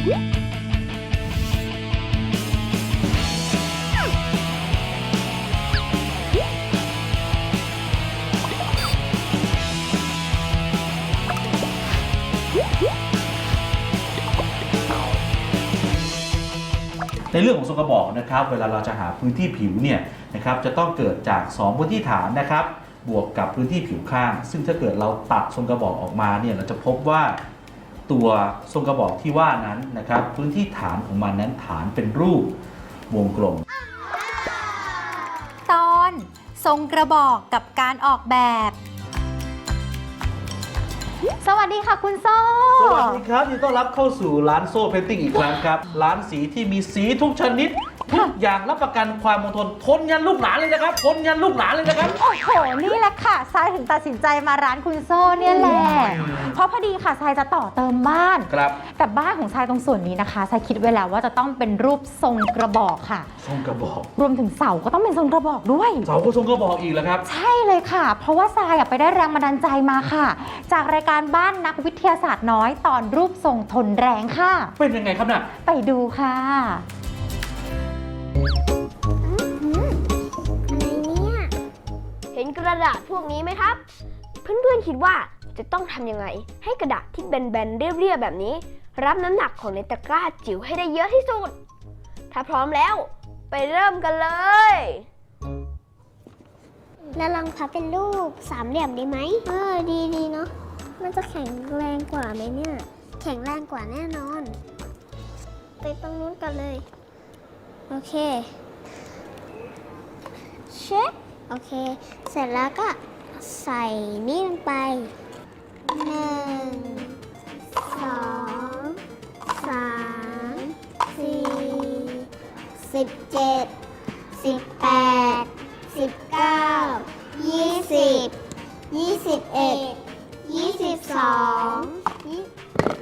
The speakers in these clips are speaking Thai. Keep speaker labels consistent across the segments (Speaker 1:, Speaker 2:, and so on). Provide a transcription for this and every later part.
Speaker 1: ในเรื่องของทรงกระบอกนะครับเวลาเราจะหาพื้นที่ผิวเนี่ยนะครับจะต้องเกิดจาก2พื้นที่ฐานนะครับ บวกกับพื้นที่ผิวข้าง ซึ่งถ้าเกิดเราตัดทรงกระบอกออกมาเนี่ยเราจะพบว่า ตัวทรงกระบอกที่ว่านั้นนะครับ พื้นที่ฐานของมันนั้นฐานเป็นรูปวงกลม
Speaker 2: ตอน ทรงกระบอกกับการออกแบบ สวัสดีค่ะคุณโซ่
Speaker 1: สวัสดีครับยินดีต้อนรับเข้าสู่ร้านโซ่เพนติ้งอีกครั้งครับ ร้านสีที่มีสีทุกชนิด ทุกอย่างรับประกันความคงทนทนยันลูกหลานเลยนะครับทนยันลูกหลานเลยนะครับ
Speaker 2: โอ้โห นี่แหละค่ะทรายถึงตัดสินใจมาร้านคุณโซ่เนี่ยแหละ เพราะพอดีค่ะทรายจะต่อเติมบ้าน
Speaker 1: ครับ
Speaker 2: แต่บ้านของทรายตรงส่วนนี้นะคะทรายคิดไว้แล้วว่าจะต้องเป็นรูปทรงกระบอกค่ะ
Speaker 1: ทรงกระบอก
Speaker 2: รวมถึงเสาก็ต้องเป็นทรงกระบอกด้วย
Speaker 1: เสาก็ทรงกระบอกอีกแล้วครับ
Speaker 2: ใช่เลยค่ะ เพราะว่าทรายอะไปได้แรงบันดาลใจมาค่ะ จากรายการบ้านนักวิทยาศาสตร์น้อยตอนรูปทรงทนแรงค่ะ
Speaker 1: เป็นยังไงครับน่ะ
Speaker 2: ไปดูค่ะ
Speaker 3: อะไรเนี่ย เห็นกระดาษพวกนี้ไหมครับ เพื่อนๆคิดว่าจะต้องทำยังไง ให้กระดาษที่แบนๆเรียบๆแบบนี้ รับน้ำหนักของในตะกร้าจิ๋วให้ได้เยอะที่สุด ถ้าพร้อมแล้ว ไปเริ่มกันเลย
Speaker 4: แล้วลองพับเป็นรูปสามเหลี่ยมดีไหม เออ ดีดีเนาะ มันจะแข็งแรงกว่าไหมเนี่ย แข็งแรงกว่าแน่นอน ไปตรงนู้นกันเลย โอเค เช็ค โอเค เสร็จแล้วก็ใส่นี่ลงไปหนึ่งสองสามสี่สิบเจ็ดสิบแปดสิบเก้ายี่สิบยี่สิบเอ็ด อง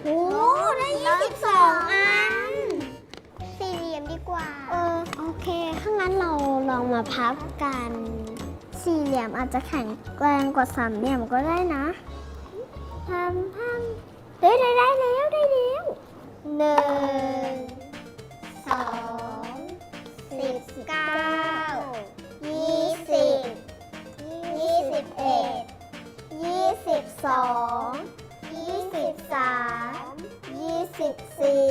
Speaker 4: โอ้ได้ยี่สิบสองอัน สี่เหลี่ยมดีกว่า เออ โอเค ถ้างั้นเราลองมาพับกัน สี่เหลี่ยมอาจจะแข็งแรงกว่าสามเหลี่ยมก็ได้นะทำทำเฮ้ได้ได้แล้วได้แล้วหนึ่งสองสิบเก้า สองยี่สิบสามยี่สิบสี่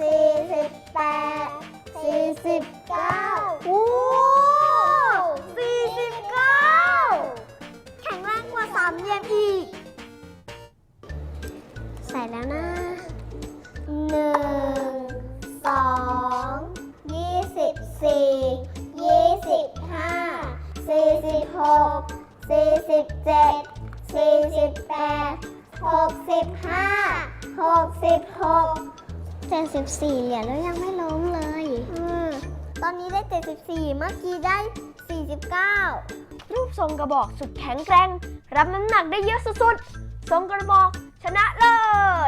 Speaker 4: สี่ 49
Speaker 3: รูปทรงกระบอกสุดแข็งแกร่ง รับน้ำหนักได้เยอะสุดๆ ทรงกระบอกชนะเลิ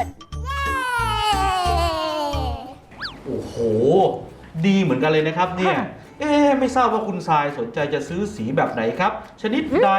Speaker 3: ศ
Speaker 4: เย้
Speaker 1: โอ้โห ดีเหมือนกันเลยนะครับเนี่ย เอ๊ะไม่ทราบว่าคุณทรายสนใจจะซื้อสีแบบไหนครับ ชนิดใด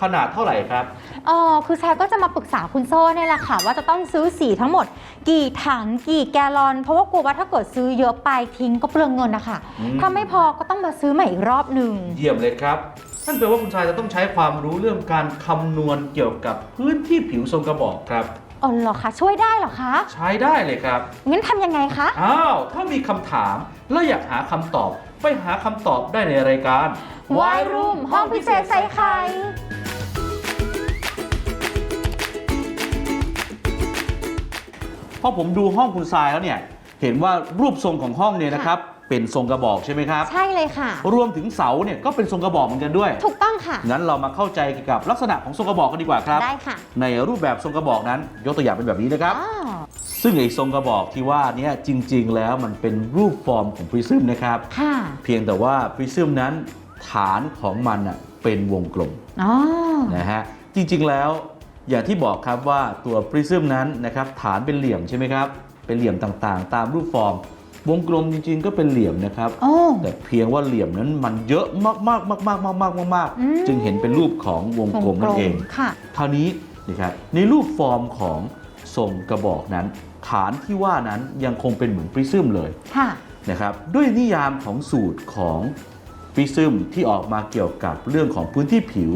Speaker 1: ขนาดเท่าไหร่ครับ
Speaker 2: เออคือแซกก็จะมาปรึกษาคุณโซ่เนี่ยแหละค่ะ ว่าจะต้องซื้อสีทั้งหมด กี่ถังกี่แกลลอน เพราะว่ากลัวว่าถ้าเกิดซื้อเยอะไปทิ้งก็เปลืองเงินนะคะ
Speaker 1: อืม
Speaker 2: ถ้าไม่พอก็ต้องมาซื้อใหม่อีกรอบหนึ่ง
Speaker 1: เยี่ยมเลยครับนั่นแปลว่าคุณทรายจะต้องใช้ความรู้เรื่องการคำนวณเกี่ยวกับพื้นที่ผิวทรงกระบอกครับ
Speaker 2: อ๋อเหรอคะช่วยได้เหรอคะ
Speaker 1: ใช้ได้เลยครับ
Speaker 2: งั้นทำยังไงคะ
Speaker 1: อ้าว ถ้ามีคำถามและอยากหาคำตอบ ไปหาคำตอบได้ในรายการ
Speaker 2: Why Room ห้องพิเศษใส่ไข่
Speaker 1: พอผมดูห้องคุณทรายแล้วเนี่ย เห็นว่ารูปทรงของห้องเนี่ยนะครับ เป็นทรงกระบอกใช่ไหมครับ
Speaker 2: ใช่เลยค่ะ
Speaker 1: รวมถึงเสาเนี่ยก็เป็นทรงกระบอกเหมือนกันด้วย
Speaker 2: ถูกต้องค่ะ
Speaker 1: งั้นเรามาเข้าใจเกี่ยวกับลักษณะของทรงกระบอกกันดีกว่าครับ
Speaker 2: ได้ค่ะ
Speaker 1: ในรูปแบบทรงกระบอกนั้น ยกตัวอย่างเป็นแบบนี้นะครับ
Speaker 2: อ้าว
Speaker 1: ซึ่งไอ้ทรงกระบอกที่ว่าเนี้จริง ๆ แล้วมันเป็นรูปฟอร์มของพริซึมนะครับ
Speaker 2: ค่ะ
Speaker 1: เพียงแต่ว่าพริซึมนั้นฐานของมันน่ะเป็นวงกลม
Speaker 2: อ๋อ
Speaker 1: นะฮะจริงๆแล้วอย่างที่บอกครับว่าตัวพริซึมนั้นนะครับฐานเป็นเหลี่ยมใช่ไหมครับ เป็นเหลี่ยมต่างๆ ตามรูปฟอร์ม วงกลมจริง ๆ ก็เป็นเหลี่ยมนะครับ
Speaker 2: โอ้
Speaker 1: แต่เพียงว่าเหลี่ยมนั้นมันเยอะมากๆมากๆมากๆมากๆมาก
Speaker 2: อืม
Speaker 1: ๆจึงเห็นเป็นรูปของวงกลมนั่นเอง
Speaker 2: ค่ะ
Speaker 1: คราวนี้นะครับในรูปฟอร์มของทรงกระบอกนั้น ฐานที่ว่านั้นยังคงเป็นเหมือนปริซึมเลย
Speaker 2: ค่ะ
Speaker 1: นะครับด้วยนิยามของสูตรของปริซึมที่ออกมาเกี่ยวกับเรื่องของพื้นที่ผิว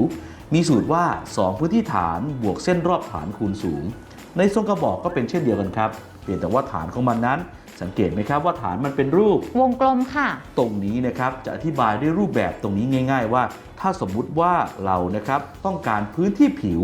Speaker 1: มีสูตรว่า 2 พื้นที่ฐานบวกเส้นรอบฐานคูณสูง ในทรงกระบอกก็เป็นเช่นเดียวกันครับเพียงแต่ว่าฐานของมันนั้น สังเกตไหมครับว่าฐานมันเป็นรูป
Speaker 2: วงกลมค่ะ
Speaker 1: ตรงนี้นะครับจะอธิบายด้วยรูปแบบตรงนี้ง่าย ๆ ว่า ถ้าสมมุติว่าเรานะครับต้องการพื้นที่ผิว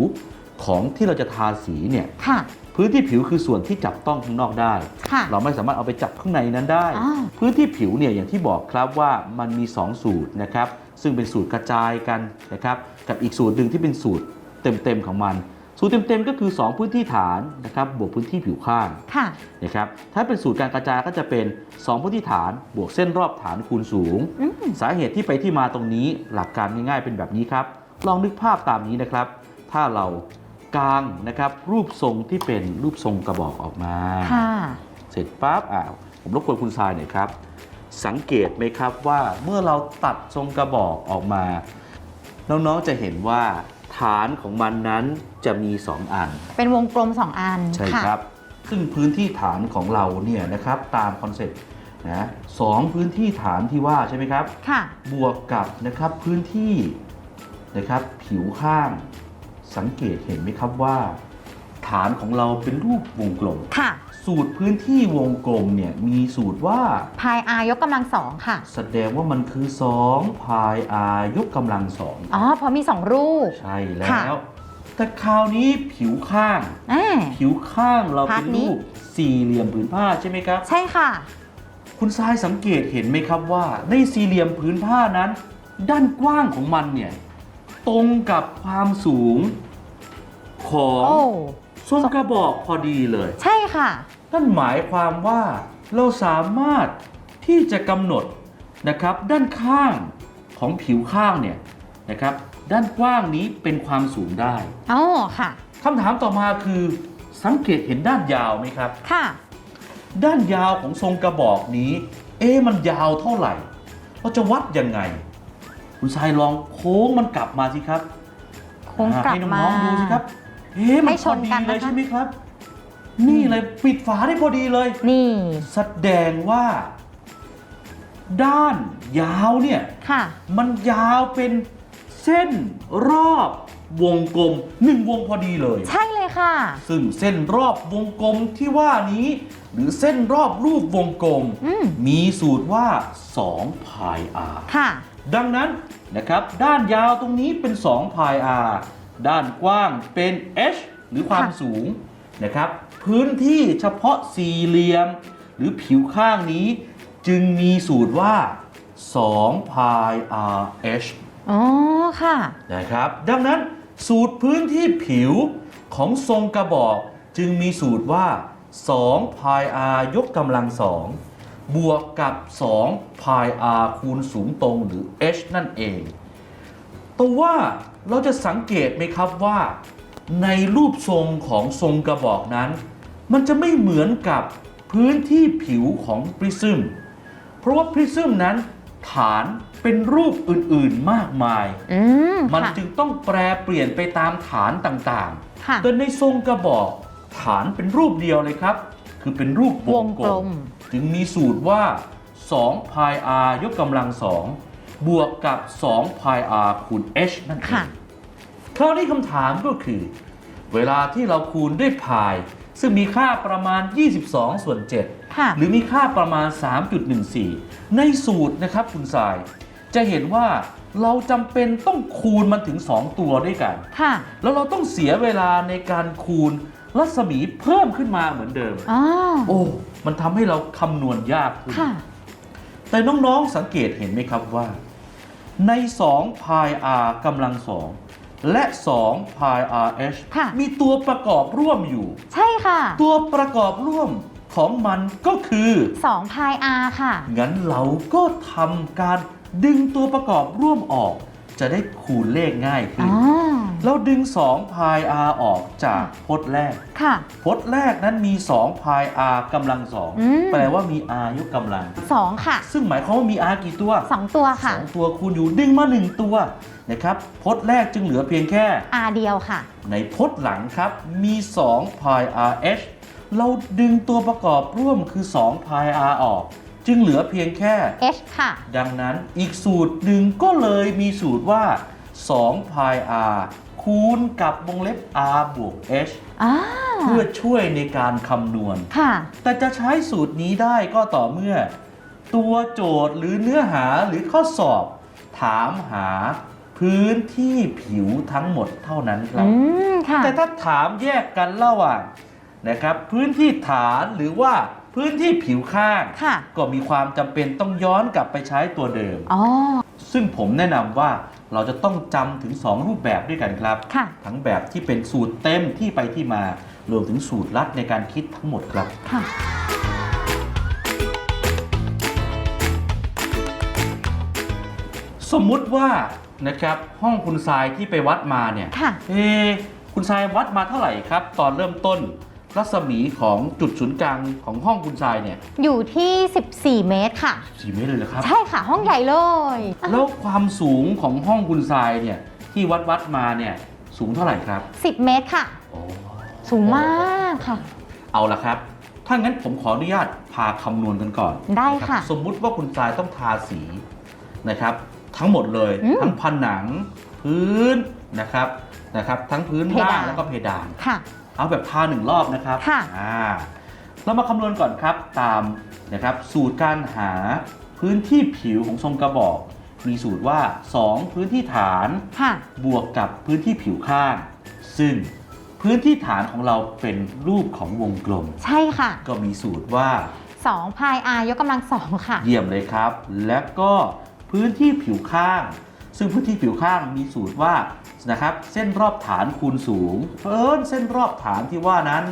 Speaker 1: ของที่เราจะทาสีเนี่ย
Speaker 2: ค่ะ
Speaker 1: พื้นที่ผิวคือส่วนที่จับต้องข้างนอกได้
Speaker 2: ค่ะ
Speaker 1: เราไม่สามารถเอาไปจับข้างในนั้นได้
Speaker 2: อ่า
Speaker 1: พื้นที่ผิวเนี่ยอย่างที่บอกครับว่ามันมี 2 สูตรนะครับ ซึ่งเป็นสูตรกระจายกันนะครับกับอีกสูตรหนึ่งที่เป็นสูตรเต็มๆของมัน สูตรเต็มๆก็คือ 2 พื้นที่ฐานนะครับบวกพื้นที่ผิวข้าง
Speaker 2: ค่ะ
Speaker 1: นะครับถ้าเป็นสูตรการกระจายก็จะเป็น 2 พื้นที่ฐานบวกเส้นรอบฐานคูณสูง
Speaker 2: อืม
Speaker 1: สาเหตุที่ไปที่มาตรงนี้หลักการง่ายๆเป็นแบบนี้ครับลองนึกภาพตามนี้นะครับ ถ้าเรา กางนะครับ รูปทรงที่เป็นรูปทรงกระบอกออกมา
Speaker 2: ค่ะ
Speaker 1: เสร็จปั๊บอ่าผมรบกวนคุณทรายหน่อยครับ สังเกตไหมครับว่าเมื่อเราตัดทรงกระบอกออกมา น้องๆจะเห็นว่าฐานของมันนั้นจะมี 2 อัน
Speaker 2: เป็นวงกลมสองอัน
Speaker 1: ใช่
Speaker 2: ค่ะ
Speaker 1: ครับ ซึ่งพื้นที่ฐานของเราเนี่ยนะครับตามคอนเซ็ปต์นะสองพื้นที่ฐานที่ว่าใช่ไหมครับ
Speaker 2: ค่ะ
Speaker 1: บวกกับนะครับพื้นที่นะครับผิวข้าง สังเกตเห็นไหมครับว่า ฐานของเราเป็นรูปวงกลม
Speaker 2: ค่ะ
Speaker 1: สูตรพื้นที่วงกลมเนี่ยมีสูตรว่า
Speaker 2: พายอายกกำลังสองค่ะ
Speaker 1: แสดงว่ามันคือ2พายอายกกำลังสอง
Speaker 2: อ๋อเพราะมีสองรูป
Speaker 1: ใช่แล้
Speaker 2: ค่ะ
Speaker 1: ว แต่คราวนี้ผิวข้าง
Speaker 2: อ่า
Speaker 1: ผิวข้างเรา
Speaker 2: พา
Speaker 1: เป็
Speaker 2: ร์
Speaker 1: น
Speaker 2: ทนี้
Speaker 1: รูปสี่เหลี่ยมผืนผ้าใช่ไหมครับ
Speaker 2: ใช่ค่ะ
Speaker 1: คุณทรายสังเกตเห็นไหมครับว่า ในสี่เหลี่ยมผืนผ้านั้น ด้านกว้างของมันเนี่ย ตรงกับความสูงของ
Speaker 2: โอ้
Speaker 1: ทรงกระบอกพอดีเลย
Speaker 2: ใช่ค่ะ
Speaker 1: นั่นหมายความว่าเราสามารถที่จะกำหนดนะครับด้านข้างของผิวข้างเนี่ยนะครับด้านกว้างนี้เป็นความสูงได้
Speaker 2: อ๋อค่ะ
Speaker 1: คำถามต่อมาคือสังเกตเห็นด้านยาวไหมครับ
Speaker 2: ค่ะ
Speaker 1: ด้านยาวของทรงกระบอกนี้ เอ๊ะมันยาวเท่าไหร่ เราจะวัดยังไง คุณชายลองโค้งมันกลับมาสิครับ
Speaker 2: โค้งกลับ
Speaker 1: ให้
Speaker 2: มา
Speaker 1: น้องๆดูสิครับเอ๊ะมัน
Speaker 2: ให้
Speaker 1: พ
Speaker 2: ช
Speaker 1: อนดี
Speaker 2: กัน
Speaker 1: เลย
Speaker 2: นะคะ
Speaker 1: ใช่ไหมครับ นี่เลยปิดฝาได้พอดีเลย
Speaker 2: นี่
Speaker 1: แสดงว่า ด้านยาวเนี่ย
Speaker 2: ค่ะ
Speaker 1: มันยาวเป็นเส้นรอบ วงกลมหนึ่งวงพอดีเลย
Speaker 2: ใช่เลยค่ะ
Speaker 1: ซึ่งเส้นรอบวงกลมที่ว่านี้ หรือเส้นรอบรูปวงกลม
Speaker 2: อืม
Speaker 1: มีสูตรว่า2พาย r
Speaker 2: ค่ะ
Speaker 1: ดังนั้นนะครับด้านยาวตรงนี้เป็น2พาย r ด้านกว้างเป็น h หรือความ
Speaker 2: ค่ะ
Speaker 1: สูงนะครับ พื้นที่เฉพาะสี่เหลี่ยม หรือผิวข้างนี้ จึงมีสูตรว่า2พาย r h
Speaker 2: อ๋อค่ะ
Speaker 1: นะครับ ดังนั้น สูตรพื้นที่ผิวของทรงกระบอกจึงมีสูตรว่า2พาย r ยกกำลังสองบวกกับ2พาย r คูณสูงตรงหรือ h นั่นเองแต่ว่าเราจะสังเกตไหมครับว่า ในรูปทรงของทรงกระบอกนั้น มันจะไม่เหมือนกับพื้นที่ผิวของปริซึม เพราะว่าพริซึมนั้น ฐานเป็นรูปอื่นๆมากมาย
Speaker 2: อืม
Speaker 1: มัน
Speaker 2: ค่ะ
Speaker 1: จึงต้องแปรเปลี่ยนไปตามฐานต่าง
Speaker 2: ค่ะ
Speaker 1: ๆ แต่ในทรงกระบอกฐานเป็นรูปเดียวเลยครับ คือเป็นรูปว
Speaker 2: ว
Speaker 1: ง
Speaker 2: ง
Speaker 1: ก
Speaker 2: ก
Speaker 1: ล
Speaker 2: ล
Speaker 1: ม
Speaker 2: ม
Speaker 1: จึงมีสูตรว่า2 pi r ยกกำลังสองบวกกับ2 pi r คูณ h นั่นเอ
Speaker 2: ค่ะ
Speaker 1: ง คราวนี้คำถามก็คือ เวลาที่เราคูณด้วยพาย ซึ่งมีค่าประมาณ 22 ส่วน7
Speaker 2: ค่ะ
Speaker 1: หรือมีค่าประมาณ 3.14 ในสูตรนะครับคุณสาย จะเห็นว่าเราจำเป็นต้องคูณมันถึง 2 ตัวด้วยกัน
Speaker 2: ค่ะ
Speaker 1: แล้วเราต้องเสียเวลาในการคูณรัศมีเพิ่มขึ้นมาเหมือนเดิม
Speaker 2: อ๋อ
Speaker 1: โอ้ มันทำให้เราคำนวณยากขึ้น
Speaker 2: ค่ะ
Speaker 1: แต่น้องๆสังเกตเห็นไหมครับว่า ใน2 pi r กำลังสองและ2 pi r h
Speaker 2: ค่ะ
Speaker 1: มีตัวประกอบร่วมอยู่
Speaker 2: ใช่ค่ะ
Speaker 1: ตัวประกอบร่วม ของมันก็คือ
Speaker 2: สองพายอาค่ะ
Speaker 1: งั้นเราก็ทำการดึงตัวประกอบร่วมออก จะได้คูณเลขง่ายขึ้
Speaker 2: อ๋
Speaker 1: น
Speaker 2: อ
Speaker 1: เราดึง2 pi r ออกจากพจน์แรก
Speaker 2: ค่ะ
Speaker 1: พจน์แรกนั้นมี2 pi r กำลังสอง
Speaker 2: อืม
Speaker 1: แปลว่ามี r ยกกำลัง
Speaker 2: สองค่ะ
Speaker 1: ซึ่งหมายความว่ามี r กี่ตัว
Speaker 2: สองตัวค่ะ
Speaker 1: สองตัวคูณอยู่ดึงมา1ตัวนะครับพจน์แรกจึงเหลือเพียงแค่
Speaker 2: อาเดียวค่ะ
Speaker 1: ในพจน์หลังครับมี2 pi r h เราดึงตัวประกอบร่วมคือ2 pi r ออก จึงเหลือเพียงแค่
Speaker 2: h ค่ะ
Speaker 1: ดังนั้นอีกสูตรหนึ่งก็เลยมีสูตรว่า2 pi r คูณกับวงเล็บ r บวก h
Speaker 2: อ่า
Speaker 1: เพื่อช่วยในการคำนวณ
Speaker 2: ค่ะ
Speaker 1: แต่จะใช้สูตรนี้ได้ก็ต่อเมื่อ ตัวโจทย์หรือเนื้อหาหรือข้อสอบ ถามหาพื้นที่ผิวทั้งหมดเท่านั้นครับ
Speaker 2: อืม ค่ะ
Speaker 1: แต่ถ้าถามแยกกันระหว่าง นะครับพื้นที่ฐานหรือว่าพื้นที่ผิวข้าง
Speaker 2: ค่ะ
Speaker 1: ก็มีความจำเป็นต้องย้อนกลับไปใช้ตัวเดิม
Speaker 2: อ๋อ
Speaker 1: ซึ่งผมแนะนำว่าเราจะต้องจำถึง 2 รูปแบบด้วยกันครับ
Speaker 2: ค่ะ
Speaker 1: ทั้งแบบที่เป็นสูตรเต็มที่ไปที่มารวมถึงสูตรลัดในการคิดทั้งหมดครับ
Speaker 2: ค่ะ
Speaker 1: สมมุติว่านะครับห้องคุณทรายที่ไปวัดมาเนี่ย
Speaker 2: ค่ะ
Speaker 1: เอะคุณทรายวัดมาเท่าไหร่ครับ ตอนเริ่มต้น รัศมีของจุดศูนย์กลางของห้องคุณทรายเนี่ย
Speaker 2: อยู่ที่ 14 เมตรค่ะ
Speaker 1: สี่เมตรเลยเหรอครับ
Speaker 2: ใช่ค่ะห้องใหญ่เลย
Speaker 1: แล้วความสูงของห้องคุณทรายเนี่ยที่วัดวัดมาเนี่ยสูงเท่าไหร่ครับ
Speaker 2: 10 เมตรค่ะ
Speaker 1: โอ้
Speaker 2: สูงมากค่ะ
Speaker 1: เอาละครับ ถ้างั้นผมขออนุญาตพาคำนวณกันก่อน
Speaker 2: ได้
Speaker 1: นรับ
Speaker 2: ค่ะ
Speaker 1: สมมุติว่าคุณทรายต้องทาสีนะครับ ทั้งหมดเลย
Speaker 2: อืม
Speaker 1: ทั้งผนังพื้นนะครับนะครับ ทั้งพื้น
Speaker 2: เพดาน
Speaker 1: ล่างแล้วก็เพดาน
Speaker 2: ค่ะ
Speaker 1: เอาแบบทาหนึ่งรอบนะครับ
Speaker 2: ค่ะ
Speaker 1: อ่าเรามาคำนวณก่อนครับตามนะครับสูตรการหาพื้นที่ผิวของทรงกระบอก มีสูตรว่า 2 พื้นที่ฐาน
Speaker 2: ค่ะ
Speaker 1: บวกกับพื้นที่ผิวข้าง ซึ่งพื้นที่ฐานของเราเป็นรูปของวงกลม
Speaker 2: ใช่ค่ะ
Speaker 1: ก็มีสูตรว่า
Speaker 2: 2พาย r ยกกำลังสองค่ะ
Speaker 1: เยี่ยมเลยครับ และก็พื้นที่ผิวข้าง ซึ่งพื้นที่ผิวข้างมีสูตรว่า นะครับ เส้นรอบฐานคูณสูงเพิ่นเส้นรอบฐานที่ว่านั้น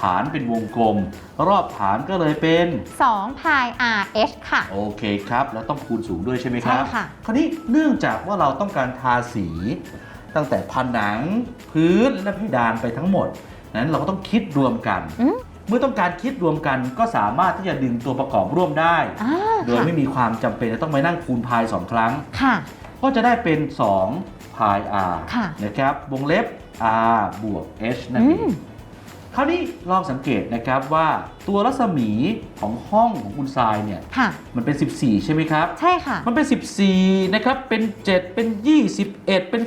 Speaker 1: ฐานเป็นวงกลม รอบฐานก็เลยเป็น
Speaker 2: 2พาย r h ค่ะ
Speaker 1: โอเคครับ แล้วต้องคูณสูงด้วยใช่ไหมครับ
Speaker 2: ใช่ค่ะ
Speaker 1: คราวนี้เนื่องจากว่าเราต้องการทาสี ตั้งแต่ผนังพื้นและเพดานไปทั้งหมด นั้นเราก็ต้องคิดรวมกัน
Speaker 2: อืม
Speaker 1: เมื่อต้องการคิดรวมกันก็สามารถที่จะดึงตัวประกอบร่วมได้
Speaker 2: อ่า
Speaker 1: โดย
Speaker 2: ค่ะ
Speaker 1: ไม่มีความจำเป็นจะต้องไปนั่งคูณพายสองครั้ง
Speaker 2: ค่ะ
Speaker 1: ก็จะได้เป็น 2 พาย r
Speaker 2: ค่ะ
Speaker 1: นะครับวงเล็บ r บวก h นั่นเอ
Speaker 2: อื
Speaker 1: ง
Speaker 2: ม
Speaker 1: คราวนี้ลองสังเกตนะครับว่าตัวรัศมีของห้องของคุณทรายเนี่ย
Speaker 2: ค่ะ
Speaker 1: มันเป็น 14 ใช่ไหมครับ
Speaker 2: ใช่ค่ะ
Speaker 1: มันเป็น 14 นะครับ เป็น 7 เป็น 21 เป็น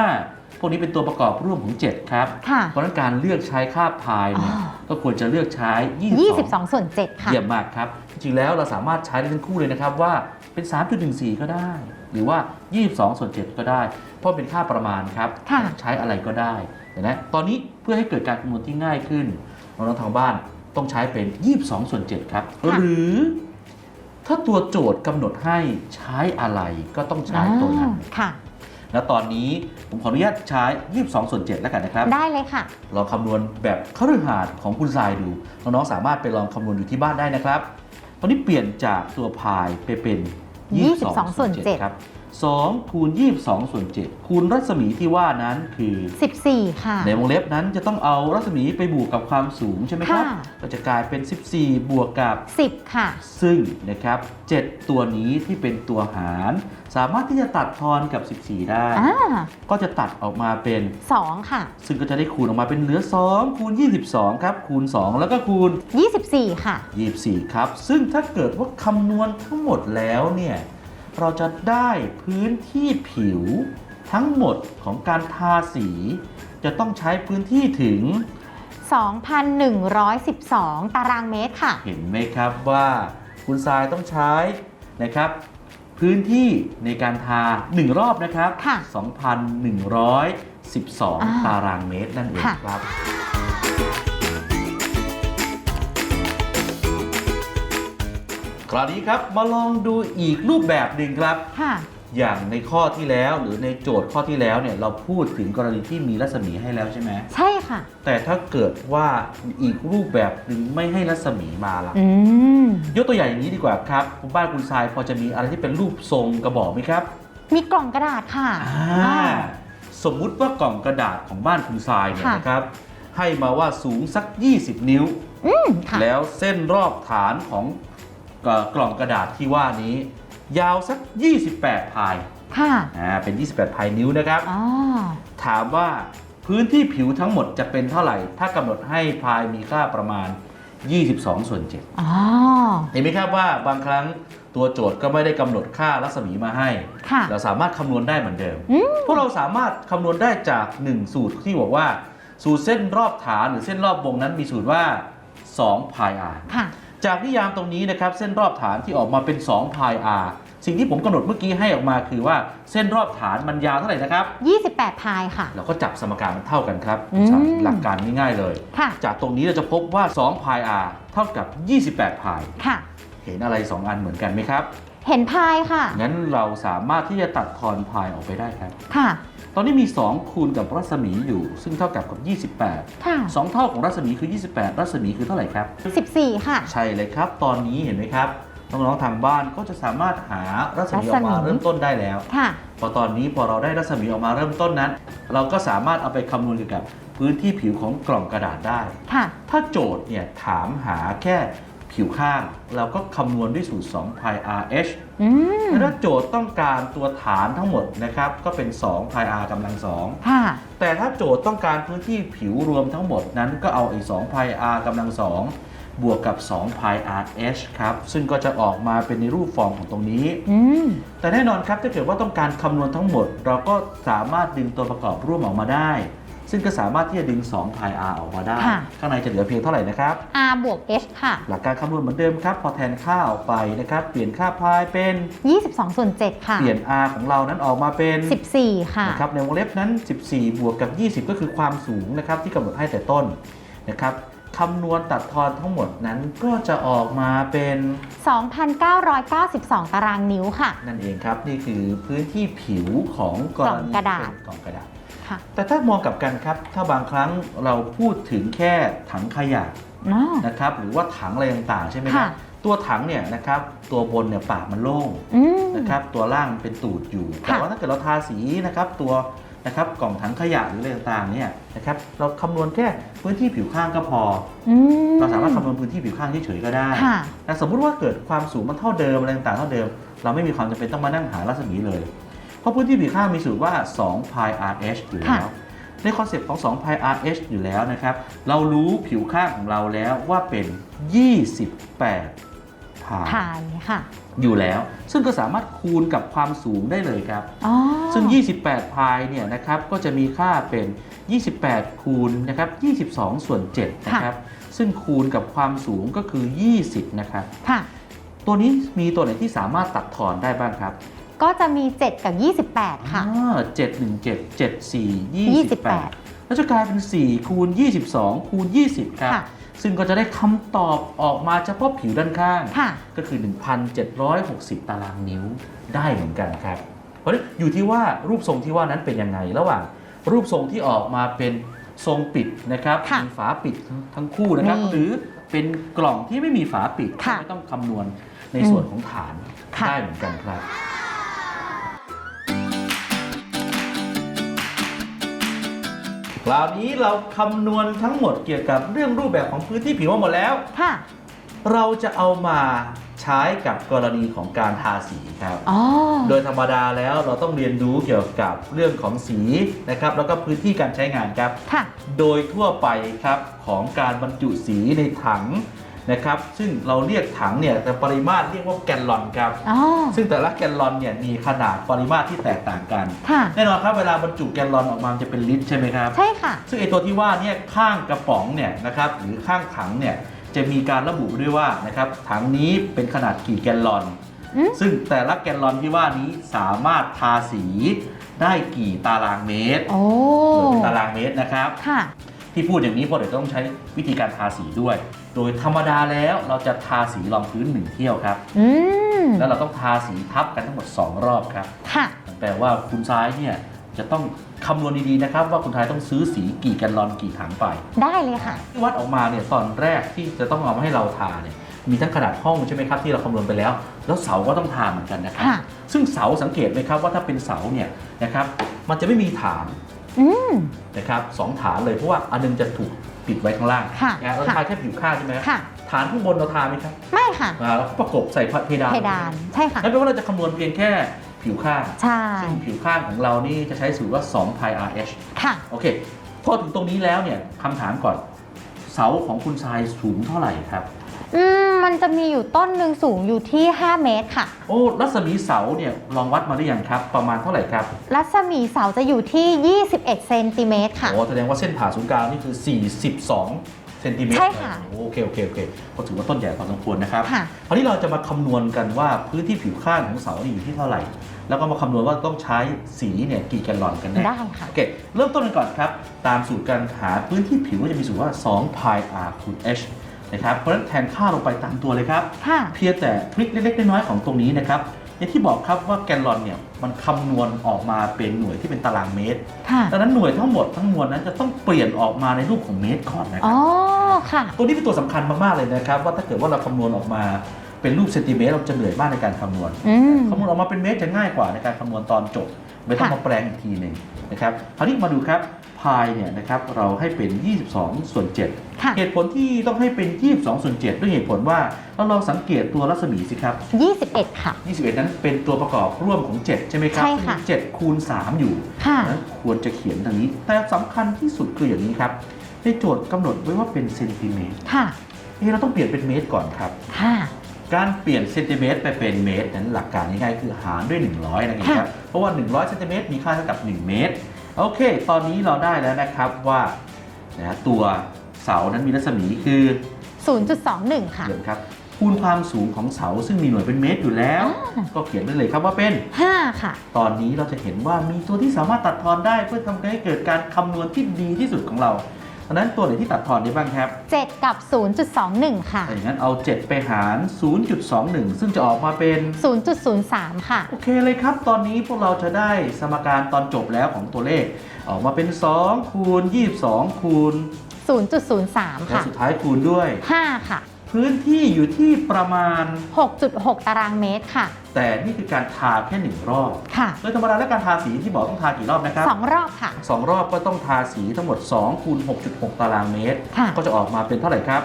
Speaker 1: 35 พวกนี้เป็นตัวประกอบร่วมของ 7 ครับ
Speaker 2: ค่ะ
Speaker 1: เพราะฉะนั้นการเลือกใช้ค่าพายเนี่ย
Speaker 2: อ๋อ
Speaker 1: ก็ควรจะเลือกใช้ 22
Speaker 2: 22ส่วน7ค่ะ
Speaker 1: เยี่ยมมากครับ จริงๆแล้วเราสามารถใช้ได้ทั้งคู่เลยนะครับว่าเป็น 3.14 ก็ได้ หรือว่า 22 ส่วน 7 ก็ได้ เพราะเป็นค่าประมาณครับ
Speaker 2: ค่ะ
Speaker 1: ใช้อะไรก็ได้เห็นไหมตอนนี้เพื่อให้เกิดการคำนวณที่ง่ายขึ้นน้องๆทางบ้านต้องใช้เป็น 22 ส่วน 7 ครับหรือ ถ้าตัวโจทย์กำหนดให้ใช้อะไรก็ต้องใช้ตัวนั้น
Speaker 2: อ่าค่ะ
Speaker 1: และตอนนี้ผมขออนุญาตใช้ 22 ส่วน 7 แล้วกันนะครับ
Speaker 2: ได้เลยค่ะ
Speaker 1: ลองคำนวณแบบคฤหาสน์ของคุณทรายดู น้องๆสามารถไปลองคำนวณอยู่ที่บ้านได้นะครับ ตอนนี้เปลี่ยนจากตัวพายไปเป็น
Speaker 2: 22 ส่วน7
Speaker 1: ครับ 2คูณ22 ส่วน 7 คูณรัศมีที่ว่านั้นคือ
Speaker 2: 14 ค่ะ
Speaker 1: ในวงเล็บนั้นจะต้องเอารัศมีไปบวกกับความสูงใช่ไหมครับ
Speaker 2: ค่ะ
Speaker 1: ก็จะกลายเป็น 14 บวกกับ
Speaker 2: 10 ค่ะ
Speaker 1: ซึ่งนะครับ 7 ตัวนี้ที่เป็นตัวหาร สามารถที่จะตัดทอนกับ 14 ได้
Speaker 2: อ่า
Speaker 1: ก็จะตัดออกมาเป็น
Speaker 2: 2ค่ะ
Speaker 1: ซึ่งก็จะได้คูณออกมาเป็นเหลือ 2 คูณ 22 ครับ คูณ 2 แล้วก็คูณ
Speaker 2: 24 ค่ะ
Speaker 1: 24 ครับ ซึ่งถ้าเกิดว่าคำนวณทั้งหมดแล้วเนี่ย เราจะได้พื้นที่ผิวทั้งหมดของการทาสี จะต้องใช้พื้นที่ถึง
Speaker 2: 2,112 ตารางเมตรค่ะ
Speaker 1: เห็นไหมครับว่าคุณทรายต้องใช้นะครับ พื้นที่ในการทา 1 รอบนะครับ
Speaker 2: ค่ะ
Speaker 1: 2,112 ตารางเมตรนั่นเอง
Speaker 2: ค่ะ
Speaker 1: ครับ คราวนี้ครับมาลองดูอีกรูปแบบหนึ่งครับ
Speaker 2: ค่ะ
Speaker 1: อย่างในข้อที่แล้วหรือในโจทย์ข้อที่แล้วเนี่ยเราพูดถึงกรณีที่มีรัศมีให้แล้วใช่ไหม
Speaker 2: ใช่ค่ะ
Speaker 1: แต่ถ้าเกิดว่าอีกรูปแบบหนึ่งไม่ให้รัศมีมาล่ะ
Speaker 2: อืม
Speaker 1: ยกตัวอย่างอย่างนี้ดีกว่าครับคุณบ้านคุณทรายพอจะมีอะไรที่เป็นรูปทรงกระบอกไหมครับ
Speaker 2: มีกล่องกระดาษค่ะ
Speaker 1: อ่า
Speaker 2: อ่า
Speaker 1: สมมุติว่ากล่องกระดาษของบ้านคุณทรายเนี่ย
Speaker 2: ค่ะ
Speaker 1: นะครับ ให้มาว่าสูงสัก 20 นิ้ว
Speaker 2: อืมค่ะ
Speaker 1: แล้วเส้นรอบฐานของเอ่อ กล่องกระดาษที่ว่านี้ ยาวสัก 28 พาย
Speaker 2: ค่ะ
Speaker 1: อ่าเป็น 28 พายนิ้วนะครับ
Speaker 2: อ๋อ
Speaker 1: ถามว่าพื้นที่ผิวทั้งหมดจะเป็นเท่าไหร่ ถ้ากำหนดให้พายมีค่าประมาณ 22 ส่วน7
Speaker 2: อ๋อ
Speaker 1: เห็นไหมครับว่าบางครั้งตัวโจทย์ก็ไม่ได้กำหนดค่ารัศมีมาให้
Speaker 2: ค่ะ
Speaker 1: เราสามารถคำนวณได้เหมือนเดิม
Speaker 2: อืม
Speaker 1: พวกเราสามารถคำนวณได้จาก 1 สูตรที่บอกว่า สูตรเส้นรอบฐานหรือเส้นรอบวงนั้นมีสูตรว่า2 pi r
Speaker 2: ค่ะ
Speaker 1: จากนิยามตรงนี้นะครับเส้นรอบฐานที่ออกมาเป็น2 pi r สิ่งที่ผมกำหนดเมื่อกี้ให้ออกมาคือว่าเส้นรอบฐานมันยาวเท่าไหร่นะครับ
Speaker 2: 28พายค่ะ
Speaker 1: เราก็จับสมการมันเท่ากันครับ
Speaker 2: อืม
Speaker 1: หลักการง่ายๆเลย
Speaker 2: ค่ะ
Speaker 1: จากตรงนี้เราจะพบว่า2 pi r เท่ากับ 28 pi
Speaker 2: ค่ะ
Speaker 1: เห็นอะไร 2 อันเหมือนกันไหมครับ
Speaker 2: เห็นพายค่ะ
Speaker 1: งั้นเราสามารถที่จะตัดทอน pi ออกไปได้ครับ
Speaker 2: ค่ะ
Speaker 1: ต อนนี้มี 2 คูณกับรัศมีอยู่ ซึ่งเท่ากับกับ 28
Speaker 2: ค่ะ
Speaker 1: 2 เท่าของรัศมีคือ 28 รัศมีคือเท่าไหร่ครับ
Speaker 2: 14 ค่ะ
Speaker 1: ใช่เลยครับ ตอนนี้เห็นไหมครับน้องๆทางบ้านก็จะสามารถหารัศมีออกมา
Speaker 2: รัศมี
Speaker 1: เริ่มต้นได้แล้ว
Speaker 2: ค่ะ
Speaker 1: พอตอนนี้พอเราได้รัศมีออกมาเริ่มต้นนั้น เราก็สามารถเอาไปคำนวณเกี่ยวกับพื้นที่ผิวของกล่องกระดาษได้
Speaker 2: ค่ะ
Speaker 1: ถ้าโจทย์เนี่ยถามหาแค่ ผิวข้าง เราก็คำนวณด้วยสูตร2 pi r h
Speaker 2: อืม
Speaker 1: ถ้าโจทย์ต้องการตัวฐานทั้งหมดนะครับ ก็เป็น 2 pi r กำลังสอง
Speaker 2: ค่ะ
Speaker 1: แต่ถ้าโจทย์ต้องการพื้นที่ผิวรวมทั้งหมดนั้นก็เอาไอ้2 pi r กำลังสองบวกกับ2 pi r h ครับ ซึ่งก็จะออกมาเป็นในรูปฟอร์มของตรงนี้
Speaker 2: อืม
Speaker 1: แต่แน่นอนครับถ้าเกิดว่าต้องการคำนวณทั้งหมด เราก็สามารถดึงตัวประกอบร่วมออกมาได้ ซึ่งก็สามารถที่จะดึง2 pi r ออกมาได้
Speaker 2: ค่ะ
Speaker 1: ข้างในจะเหลือเพียงเท่าไหร่นะครับ
Speaker 2: R บวก H ค่ะ
Speaker 1: หลักการคำนวณเหมือนเดิมครับ พอแทนค่าออกไปนะครับ เปลี่ยนค่า pi เป็น
Speaker 2: 22ส่วน7ค่ะ
Speaker 1: เปลี่ยน r ของเรานั้นออกมาเป็น
Speaker 2: 14 ค่ะ
Speaker 1: นะครับ ในวงเล็บนั้น 14 บวกกับ 20 ก็คือความสูงนะครับ ที่กำหนดให้แต่ต้นนะครับคำนวณตัดทอนทั้งหมดนั้นก็จะออกมาเป็น
Speaker 2: 2,992 ตารางนิ้วค่ะ
Speaker 1: นั่นเองครับ นี่คือพื้นที่ผิวของกรณี
Speaker 2: กล่องกระดาษ
Speaker 1: เป็นกล่องกระดาษ
Speaker 2: ค่ะ
Speaker 1: แต่ถ้ามองกลับกันครับ ถ้าบางครั้งเราพูดถึงแค่ถังขยะ
Speaker 2: อ๋อ
Speaker 1: นะครับหรือว่าถังอะไรต่างๆใช่ไหมครับ
Speaker 2: ค่ะ
Speaker 1: ตัวถังเนี่ยนะครับตัวบนเนี่ยปากมันโล่ง
Speaker 2: อืม
Speaker 1: นะครับตัวล่างเป็นตูดอยู่ แต่
Speaker 2: ค่ะ
Speaker 1: ว่าถ้าเกิดเราทาสีนะครับตัวนะครับกล่องถังขยะหรืออะไรต่างๆเนี่ยนะครับเราคำนวณแค่พื้นที่ผิวข้างก็พอ
Speaker 2: อืม
Speaker 1: เราสามารถคำนวณพื้นที่ผิวข้างเฉยๆก็ได้
Speaker 2: ค่ะ
Speaker 1: แต่สมมุติว่าเกิดความสูงมันเท่าเดิมอะไรต่างๆเท่าเดิม เราไม่มีความจำเป็นต้องมานั่งหารัศมีเลยเพ ราะพื้นที่ผิวข้างมีสูตรว่า2 pi rh อยู่แล้ว
Speaker 2: ค่ะ
Speaker 1: ในคอนเซปต์ของ2 pi rh อยู่แล้วนะครับ เรารู้ผิวข้างของเราแล้วว่าเป็น 28 pi
Speaker 2: พายค่ะ
Speaker 1: อยู่แล้ว ซึ่งก็สามารถคูณกับความสูงได้เลยครับ
Speaker 2: อ๋อ
Speaker 1: ซึ่ง 28 พายเนี่ยนะครับก็จะมีค่าเป็น 28 คูณนะครับ22 ส่วน7นะครับซึ่งคูณกับความสูงก็คือ 20 นะครับ
Speaker 2: ค่ะ
Speaker 1: ตัวนี้มีตัวไหนที่สามารถตัดทอนได้บ้างครับ
Speaker 2: ก็จะมี 7 กับ 28 ค่ะ
Speaker 1: เจ็ดหนึ่งเจ็ดเจ็ดสี่ยี่สิบแปด
Speaker 2: 28
Speaker 1: แล้วจะกลายเป็น4คูณ22คูณ20ครับ
Speaker 2: ค่ะ
Speaker 1: ซึ่งก็จะได้คำตอบออกมาเฉพาะผิวด้านข้าง
Speaker 2: ค่ะ
Speaker 1: ก็คือ 1,760 ตารางนิ้วได้เหมือนกันครับ เพราะฉะนั้นอยู่ที่ว่ารูปทรงที่ว่านั้นเป็นยังไง ระหว่างรูปทรงที่ออกมาเป็นทรงปิดนะครับ
Speaker 2: ค่ะ
Speaker 1: มีฝาปิดทั้งคู่นะครับ
Speaker 2: นี่
Speaker 1: หรือเป็นกล่องที่ไม่มีฝาปิด
Speaker 2: ค่ะ
Speaker 1: ไม่ต้องคำนวณในส่วนของฐาน
Speaker 2: ค่ะ
Speaker 1: ได้เหมือนกันครับ คราวนี้เราคำนวณทั้งหมดเกี่ยวกับเรื่องรูปแบบของพื้นที่ผิวมาหมดแล้ว
Speaker 2: ค่ะ
Speaker 1: เราจะเอามาใช้กับกรณีของการทาสีครับ
Speaker 2: อ๋อ
Speaker 1: โดยธรรมดาแล้วเราต้องเรียนรู้เกี่ยวกับเรื่องของสีนะครับ แล้วก็พื้นที่การใช้งานครับ
Speaker 2: ค่ะ
Speaker 1: โดยทั่วไปครับของการบรรจุสีในถัง นะครับ ซึ่งเราเรียกถังเนี่ยแต่ปริมาตรเรียกว่าแกนลอนครับ
Speaker 2: อ๋อ
Speaker 1: ซึ่งแต่ละแกนลอนเนี่ยมีขนาดปริมาตรที่แตกต่างกัน
Speaker 2: ค่ะ
Speaker 1: แน่นอนครับเวลาบรรจุแกนลอนออกมามันจะเป็นลิตรใช่ไหมครับ
Speaker 2: ใช่ค่ะ
Speaker 1: ซึ่งไอตัวที่ว่าเนี่ยข้างกระป๋องเนี่ยนะครับหรือข้างถังเนี่ยจะมีการระบุด้วยว่านะครับถังนี้เป็นขนาดกี่แกนลอน
Speaker 2: อืม
Speaker 1: ซึ่งแต่ละแกนลอนที่ว่านี้สามารถทาสีได้กี่ตารางเมตร
Speaker 2: โอ้
Speaker 1: หรือเป็นตารางเมตรนะครับ
Speaker 2: ค่ะ
Speaker 1: ที่พูดอย่างนี้เพราะเดี๋ยวต้องใช้วิธีการทาสีด้วย โดยธรรมดาแล้วเราจะทาสีรองพื้นหนึ่งเที่ยวครับ
Speaker 2: อืม
Speaker 1: แล้วเราต้องทาสีทับกันทั้งหมด 2 รอบครับ
Speaker 2: ค่ะ
Speaker 1: แปลว่าคุณซ้ายเนี่ยจะต้องคำนวณดีๆนะครับ ว่าคุณท้ายต้องซื้อสีกี่แกนลอนกี่ถังไป
Speaker 2: ได้เลยค่ะ
Speaker 1: ที่วัดออกมาเนี่ยตอนแรกที่จะต้องเอามาให้เราทาเนี่ยมีทั้งขนาดห้องใช่ไหมครับที่เราคำนวณไปแล้ว แล้วเสาก็ต้องทาเหมือนกันนะครับ
Speaker 2: ค่ะ
Speaker 1: ซึ่งเสาสังเกตไหมครับว่าถ้าเป็นเสาเนี่ยนะครับมันจะไม่มีฐาน
Speaker 2: อืม
Speaker 1: นะครับสองฐานเลยเพราะว่าอันนึงจะถูกปิดไว้ข้างล่าง
Speaker 2: ค่ะ
Speaker 1: นะเรา
Speaker 2: ค่ะ
Speaker 1: ทาแค่ผิวข้างใช่ไหมครับ
Speaker 2: ค่ะ
Speaker 1: ฐานข้างบนเราทาไหมครับ
Speaker 2: ไม่ค่ะ
Speaker 1: อ่าแล้วก็ประกบใส่เพดาน
Speaker 2: เพดานใช่ค่ะ
Speaker 1: นั่นแปลว่าเราจะคำนวณเพียงแค่ผิวข้าง
Speaker 2: ใช่
Speaker 1: ซึ่งผิวข้างของเรานี่จะใช้สูตรว่า2 pi rh
Speaker 2: ค่ะ
Speaker 1: โอเคพพอถึงตรงนี้แล้วเนี่ยคำถามก่อนเสาของคุณทรายสูงเท่าไหร่ครับ
Speaker 2: อืมมันจะมีอยู่ต้นหนึ่งสูงอยู่ที่ 5 เมตรค่ะ
Speaker 1: โอ้รัศมีเสาเนี่ยลองวัดมาหรือยังครับ ประมาณเท่าไหร่ครับ
Speaker 2: รัศมีเสาจะอยู่ที่ 21 เซนติเมตรค่ะ
Speaker 1: โอ้แสดงว่าเส้นผ่าศูนย์กลางนี่คือ 42เซนติเมตร
Speaker 2: ใช่ค่ะ
Speaker 1: โอเคโอเคโอเคก็ถือว่าต้นใหญ่พอสมควรนะครับ
Speaker 2: ค่ะ
Speaker 1: คราวนี้เราจะมาคำนวณกันว่าพื้นที่ผิวข้างของเสานี่อยู่ที่เท่าไหร่ แล้วก็มาคำนวณว่าต้องใช้สีเนี่ยกี่แกลลอนกันแน่
Speaker 2: ได้ค่ะ
Speaker 1: โอเค เริ่มต้นกันก่อนครับ ตามสูตรการหาพื้นที่ผิวก็จะมีสูตรว่า2 pi r คูณ h นะครับเพราะฉะนั้นแทนค่าลงไปตามตัวเลยครับ
Speaker 2: ค่ะ
Speaker 1: เพียงแต่ทริคเล็กๆน้อยๆของตรงนี้นะครับอย่างที่บอกครับว่าแกลลอนเนี่ยมันคำนวณออกมาเป็นหน่วยที่เป็นตารางเมตร
Speaker 2: ค่ะ
Speaker 1: ดังนั้นหน่วยทั้งหมดทั้งมวลนั้นจะต้องเปลี่ยนออกมาในรูปของเมตรก่อนนะค
Speaker 2: อ๋
Speaker 1: รั
Speaker 2: อ
Speaker 1: บ
Speaker 2: ค่ะ
Speaker 1: ตัวนี้เป็นตัวสำคัญมากๆเลยนะครับ ว่าถ้าเกิดว่าเราคำนวณออกมาเป็นรูปเซนติเมตรเราจะเหนื่อยมากในการคำนวณ
Speaker 2: อืม
Speaker 1: คำนวณออกมาเป็นเมตรจะง่ายกว่าในการคำนวณตอนจบ ไม่ต้อง
Speaker 2: ค่ะ
Speaker 1: มาแปลงอีกทีหนึ่ง นะครับคราวนี้มาดูครับพายเนี่ยนะครับเราให้เป็น 22 ส่วน7
Speaker 2: ค่ะ
Speaker 1: เหตุผลที่ต้องให้เป็น 22 ส่วน 7 ด้วยเหตุผลว่าเราลองสังเกตตัวรัศมีสิครับ
Speaker 2: 21 ค่ะ
Speaker 1: 21 นั้นเป็นตัวประกอบร่วมของ 7 ใช่ไหมครับ
Speaker 2: ใช่ค่ะ
Speaker 1: ซึ่ง7คูณ 3 อยู่
Speaker 2: ค่ะ
Speaker 1: นั้นควรจะเขียนดังนี้ แต่สำคัญที่สุดคืออย่างนี้ครับในโจทย์กำหนดไว้ว่าเป็นเซนติเมตร
Speaker 2: ค่ะ
Speaker 1: เอ๊ะเราต้องเปลี่ยนเป็นเมตรก่อนครับ
Speaker 2: ค่ะ
Speaker 1: การเปลี่ยนเซนติเมตรไปเป็นเมตรนั้นหลักการง่ายๆคือหารด้วย 100นั่นเองครับ เพราะว่า 100เซนติเมตรมีค่าเท่ากับ 1 เมตร โอเค ตอนนี้เราได้แล้วนะครับว่านะตัวเสานั้นมีรัศมีคือ
Speaker 2: 0.21 ค่ะ
Speaker 1: เดือนครับคูณความสูงของเสาซึ่งมีหน่วยเป็นเมตรอยู่แล้ว
Speaker 2: อ่า
Speaker 1: ก็เขียนไปเลยครับว่าเป็น
Speaker 2: 5 ค่ะ
Speaker 1: ตอนนี้เราจะเห็นว่ามีตัวที่สามารถตัดทอนได้เพื่อทำให้เกิดการคำนวณที่ดีที่สุดของเรา ดังนั้นตัวไหนที่ตัดทอนได้บ้างครับ
Speaker 2: 7 กับ 0.21 ค่ะ
Speaker 1: ถ้าอย่างนั้นเอา 7 ไปหาร 0.21 ซึ่งจะออกมาเป็น
Speaker 2: 0.03 ค่ะ
Speaker 1: โอเคเลยครับ ตอนนี้พวกเราจะได้สมการตอนจบแล้วของตัวเลข ออกมาเป็น 2 คูณ 22 คูณ
Speaker 2: 0.03
Speaker 1: และ
Speaker 2: ค่ะ
Speaker 1: สุดท้ายคูณด้วย
Speaker 2: 5 ค่ะ
Speaker 1: พื้นที่อยู่ที่ประมาณ
Speaker 2: 6.6 ตารางเมตรค่ะ
Speaker 1: แต่นี่คือการทาแค่หนึ่งรอบ
Speaker 2: ค่ะ
Speaker 1: โดยธรรมดาแล้วการทาสีที่บอกต้องทากี่รอบนะครับ
Speaker 2: 2รอบค่ะ
Speaker 1: สองรอบก็ต้องทาสีทั้งหมด2คูณ6.6 ตารางเมตร
Speaker 2: ค่ะ
Speaker 1: ก็จะออกมาเป็นเท่าไหร่ครับ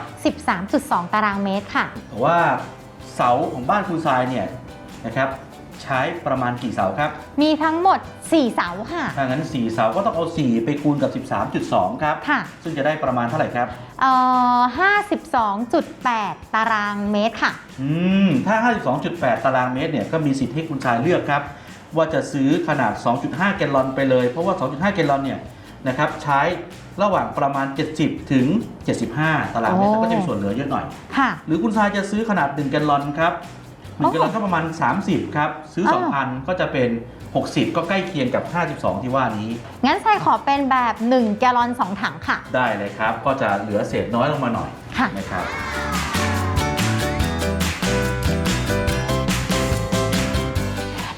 Speaker 2: 13.2 ตารางเมตรค่ะ
Speaker 1: แต่ว่าเสาของบ้านคุณทรายเนี่ยนะครับ ใช้ประมาณกี่เสาครับ
Speaker 2: มีทั้งหมด 4 เสาค่ะ
Speaker 1: ถ้างั้น 4 เสาก็ต้องเอา 4 ไปคูณกับ 13.2 ครับ
Speaker 2: ค่ะ
Speaker 1: ซึ่งจะได้ประมาณเท่าไหร่ครับ
Speaker 2: เอ่อ52.8 ตารางเมตรค่ะ
Speaker 1: อืม ถ้า 52.8 ตารางเมตรเนี่ยก็มีสิทธิ์ให้คุณชายเลือกครับ ว่าจะซื้อขนาด 2.5 แกลลอนไปเลย เพราะว่า 2.5 แกลลอนเนี่ยนะครับใช้ระหว่างประมาณ 70 ถึง 75 ตารางเมตร
Speaker 2: โอ้
Speaker 1: แล้วก็จะมีส่วนเหลือเยอะหน่อย
Speaker 2: ค่ะ
Speaker 1: หรือคุณชายจะซื้อขนาด 1 แกลลอนครับ 1แกลลอนก็ประมาณ 30 ครับ ซื้อ
Speaker 2: อ้าว
Speaker 1: 2,000 ก็จะเป็น 60 ก็ใกล้เคียงกับ 52 ที่ว่านี้
Speaker 2: งั้นใส่ขอเป็นแบบ 1 แกลลอน 2 ถังค่ะ
Speaker 1: ได้เลยครับ ก็จะเหลือเศษน้อยลงมาหน่อย
Speaker 2: ค่ะ
Speaker 1: นะครับ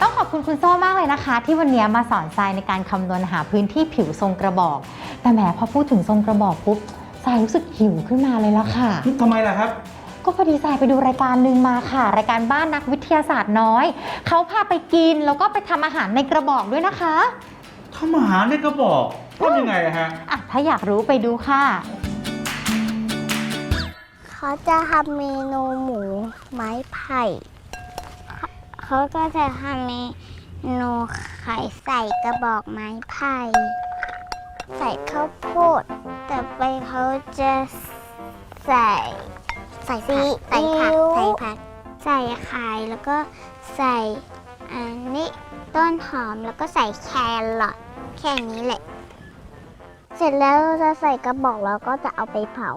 Speaker 2: ต้องขอบคุณคุณโซ่มากเลยนะคะ ที่วันนี้มาสอนทรายในการคำนวณหาพื้นที่ผิวทรงกระบอก แต่แหมพอพูดถึงทรงกระบอกปุ๊บทรายรู้สึกหิวขึ้นมาเลยละค่ะ
Speaker 1: ทำไมล่ะครับ
Speaker 2: ก็พอดีทรายไปดูรายการหนึ่งมาค่ะ รายการบ้านนักวิทยาศาสตร์น้อย เขาพาไปกินแล้วก็ไปทำอาหารในกระบอกด้วยนะคะ
Speaker 1: ทำอาหารในกระบอกทำยังไงฮะ
Speaker 2: อะถ้าอยากรู้ไปดูค่ะ
Speaker 4: เขาจะทำเมนูหมูไม้ไผ่ เขาก็จะทำเมนูไข่ใส่กระบอกไม้ไผ่ ใส่ข้าวโพด แต่ไปเขาจะใส่ ใส่ผักใส่ผักใส่ผัก ใส่ไข่แล้วก็ใส่อันนี้ต้นหอมแล้วก็ใส่แครอทแค่นี้แหละ เสร็จแล้วจะใส่กระบอกแล้วก็จะเอาไปเผา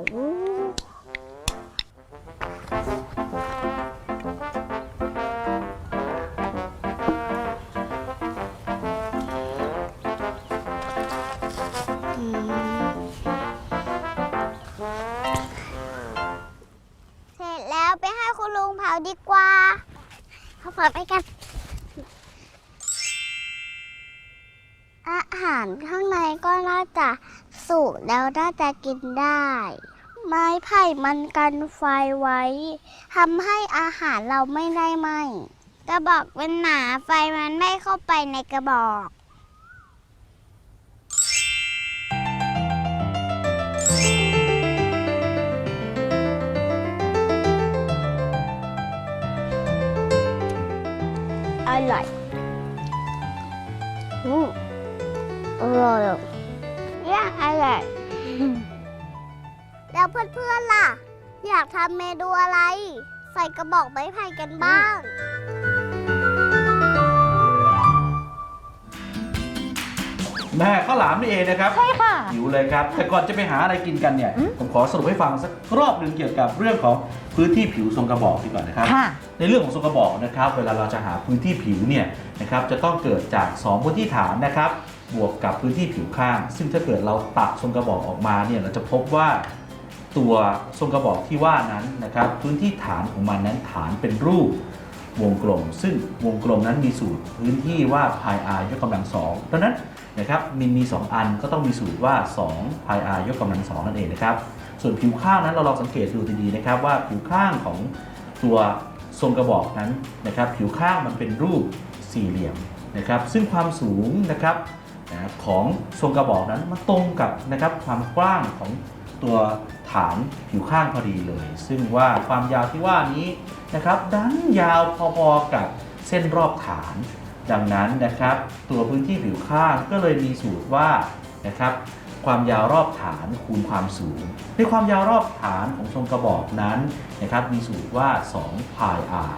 Speaker 4: ขอไปกัน อาหารข้างในก็น่าจะสุกแล้วน่าจะกินได้ ไม้ไผ่มันกันไฟไว้ทำให้อาหารเราไม่ได้ไหมกระบอกเป็นหนาไฟมันไม่เข้าไปในกระบอก อร่อยอืมอร่อยอะอยาก
Speaker 3: อะไร
Speaker 4: แล้วเพื่อนๆล่ะ อยากทำเมนูอะไร ใส่กระบอกไม้ไผ่กันบ้าง
Speaker 1: แม่ข้าวหลามนี่เองนะครับ
Speaker 2: ใช่ค่ะ
Speaker 1: หิวเลยครับ แต่ก่อนจะไปหาอะไรกินกันเนี่ย
Speaker 2: อืม
Speaker 1: ผมขอสรุปให้ฟังสักรอบหนึ่งเกี่ยวกับเรื่องของพื้นที่ผิวทรงกระบอกดีกว่านะครับ
Speaker 2: ค่ะ
Speaker 1: ในเรื่องของทรงกระบอกนะครับ เวลาเราจะหาพื้นที่ผิวเนี่ยนะครับ จะต้องเกิดจาก2พื้นที่ฐานนะครับ บวกกับพื้นที่ผิวข้าง ซึ่งถ้าเกิดเราตัดทรงกระบอกออกมาเนี่ย เราจะพบว่าตัวทรงกระบอกที่ว่านั้นนะครับ พื้นที่ฐานของมันนั้นฐานเป็นรูป วงกลม ซึ่งวงกลมนั้นมีสูตรพื้นที่ว่า pi r ยกกำลังสองดังนั้นนะครับมินมี 2 อันก็ต้องมีสูตรว่า2 pi r ยกกำลังสองนั่นเองนะครับ ส่วนผิวข้างนั้นเราลองสังเกตดูดีๆนะครับว่าผิวข้างของตัวทรงกระบอกนั้นนะครับผิวข้างมันเป็นรูปสี่เหลี่ยมนะครับซึ่งความสูงนะครับของทรงกระบอกนั้นมาตรงกับนะครับความกว้างของตัว ฐานผิวข้างพอดีเลย ซึ่งว่าความยาวที่ว่านี้นะครับดันยาวพอๆกับเส้นรอบฐาน ดังนั้นนะครับ ตัวพื้นที่ผิวข้างก็เลยมีสูตรว่านะครับความยาวรอบฐานคูณความสูง ในความยาวรอบฐานของทรงกระบอกนั้นนะครับมีสูตรว่า2 pi r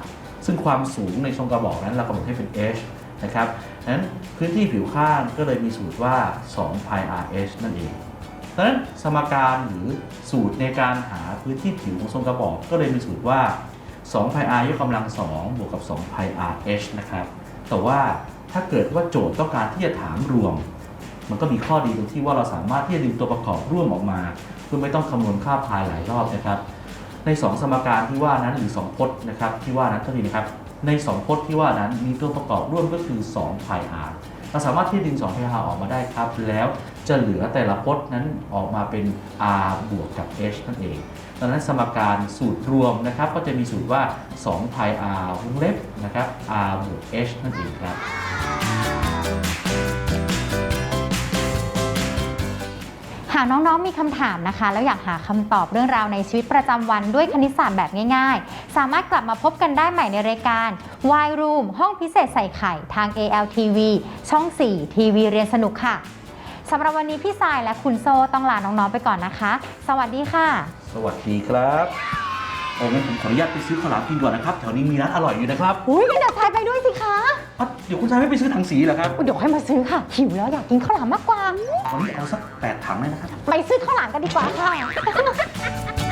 Speaker 1: ซึ่งความสูงในทรงกระบอกนั้นเรากำหนดให้เป็น h นะครับดังนั้นพื้นที่ผิวข้างก็เลยมีสูตรว่า2 pi r h นั่นเอง ดังนั้นสมการหรือสูตรในการหาพื้นที่ผิวของทรงกระบอกก็เลยมีสูตรว่า2 pi r ยกกำลัง 2 บวกกับ2 pi r h นะครับ แต่ว่าถ้าเกิดว่าโจทย์ต้องการที่จะถามรวม มันก็มีข้อดีตรงที่ว่าเราสามารถที่จะดึงตัวประกอบร่วมออกมาเพื่อไม่ต้องคำนวณค่าพายหลายรอบนะครับ ใน 2 สมการที่ว่านั้นหรือ 2 พจน์นะครับที่ว่านั้นเท่านี้นะครับ ใน 2 พจน์ที่ว่านั้นมีตัวประกอบร่วมก็คือ2 pi r เราสามารถที่จะดึง2 pi r ออกมาได้ครับ แล้ว จะเหลือแต่ละพจน์นั้นออกมาเป็น r บวกกับ h นั่นเอง ดังนั้นสมการสูตรรวมนะครับ ก็จะมีสูตรว่า2 pi r วงเล็บนะครับ r บวก h นั่นเองครับ
Speaker 2: หากน้องๆมีคำถามนะคะ แล้วอยากหาคำตอบเรื่องราวในชีวิตประจำวันด้วยคณิตศาสตร์แบบง่าย ๆ สามารถกลับมาพบกันได้ใหม่ในรายการ Y Room ห้องพิเศษใส่ไข่ทาง ALTV ช่อง 4 ทีวีเรียนสนุกค่ะ สำหรับวันนี้พี่สายและคุณโซต้องลาน้องๆไปก่อนนะคะ สวัสดีค่ะ
Speaker 1: สวัสดีครับโอ้งั้นผมขออนุญาตไปซื้อข้าวหลามกินก่อนนะครับ แถวนี้มีร้านอร่อยอยู่นะครับ
Speaker 2: อุ้ยงั้นเดี๋ยวทายไปด้วยสิคะ
Speaker 1: อะเดี๋ยวคุณชายไม่ไปซื้อถังสีเหรอครับ
Speaker 2: อุ๊ยเดี๋ยวค่อยมาซื้อค่ะ หิวแล้วอยากกินข้าวหลามมากกว่า
Speaker 1: วันนี้เอาสักแปดถังเลยนะครับ
Speaker 2: ไปซื้อข้าวหลามกันดีกว่าค่ะ